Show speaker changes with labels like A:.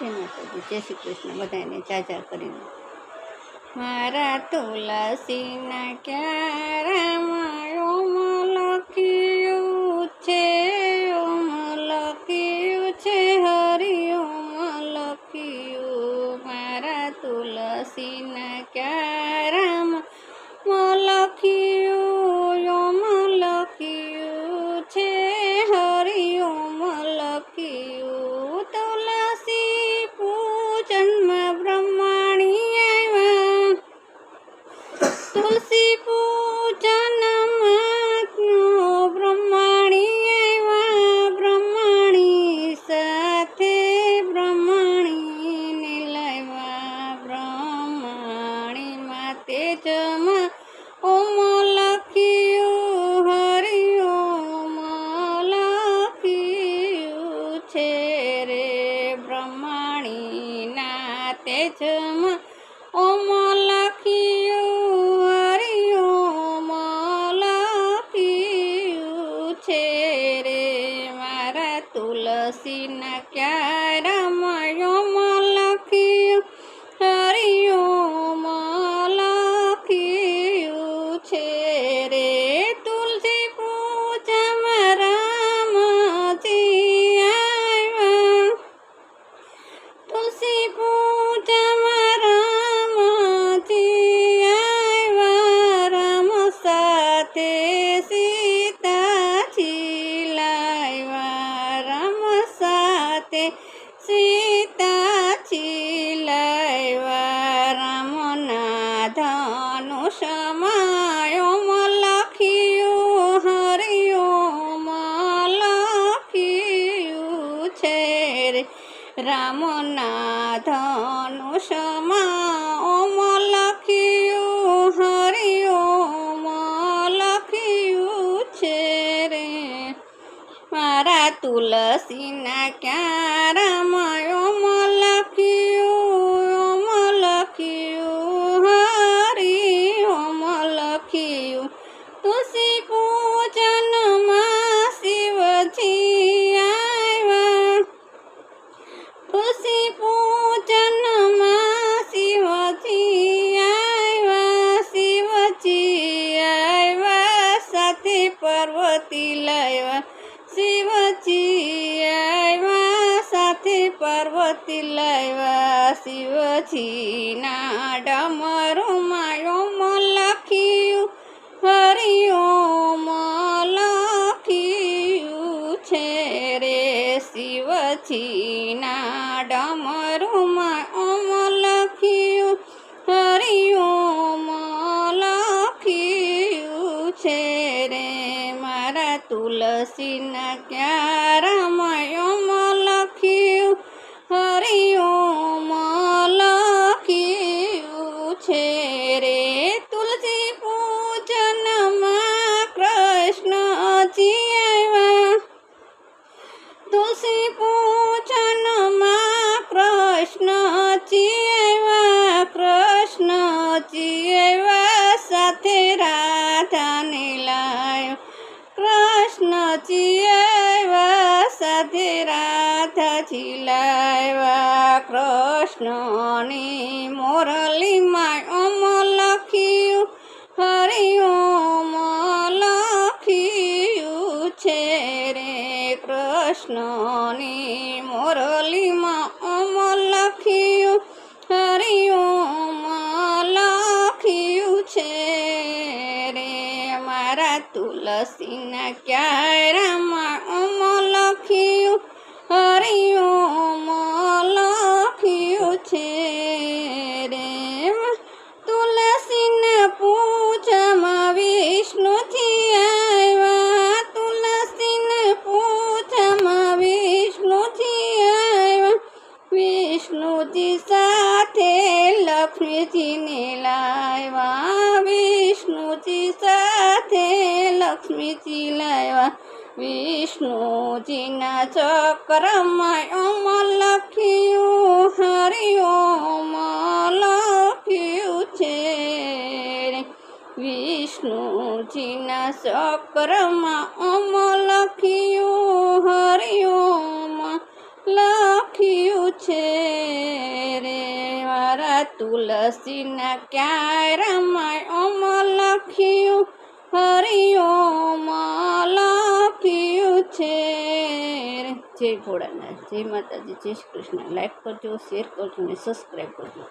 A: જય માતાજી જય શ્રી કૃષ્ણ બધાને ચાચા કરીને. મારા તુલસીના ક્યારામાં ઓમ પૂજનમાં બ્રહ્માણી આવ્યા. તુલસી પૂજનમાં બ્રહ્માણી આવ્યા. બ્રહ્માણી સાથે બ્રહ્માણીને લાવ્યા. બ્રહ્માણી માતે જમા બ્રહ્માણીના તેજમાં ઓમ લખ્યું હરિ ઓમ લખ્યું છે રે મારા તુલસીના ક્યારામાં ઓમ ધનુષમાં ઓમ લખ્યું હરિ ઓમ લખ્યું છે રે રામના ધનુષમાં ઓમ લખ્યું હરિ ઓમ લખ્યું છે રે મારા તુલસીના ક્યારામાં તુલસી પૂજનમાં શિવજી આવ્યા શિવજી આવ્યા, સાથે પાર્વતી લાવ્યા, શિવજી આવ્યા, સાથે પાર્વતી લાવ્યા, શિવજીના ડમરુમાં શિવજીના ડમરુમાં ઓમ લખ્યું હરિ ઓમ લખ્યું છે રે મારા તુલસીના ક્યારામાં ઓમ લખ્યું હરિ ઓમ લખ્યું છે રે કૃષ્ણજી ચિયવા સાથે રાધાજી લાવ્યા કૃષ્ણની મોરલીમાં ઓમ લખ્યું, હરિ ઓમ લખ્યું છે રે કૃષ્ણની મોરલીમાં ઓમ લખ્યું. તુલસીના ક્યારામાં ઓમ લખ્યું હરિયું ઓમ લખ્યું છે. વિષ્ણુજી સાથે લક્ષ્મીજીને લાવ્યા વિષ્ણુજી સાથે લક્ષ્મીજી લાવ્યા વિષ્ણુજીના ચક્રમાં ઓમ લખ્યું હરિ ઓમ લખ્યું છે. વિષ્ણુજીના ચક્રમાં ઓમ લખ્યું હરિ ઓમ લખ્યું છે રે મારા તુલસીના ક્યાં રમાય ઓમ લખ્યું, હરિઓમ લખ્યું છે જય ભોળાનાથ, જય માતાજી, જય કૃષ્ણ. લાઈક કરજો શેર કરજો અને સબસ્ક્રાઈબ કરજો.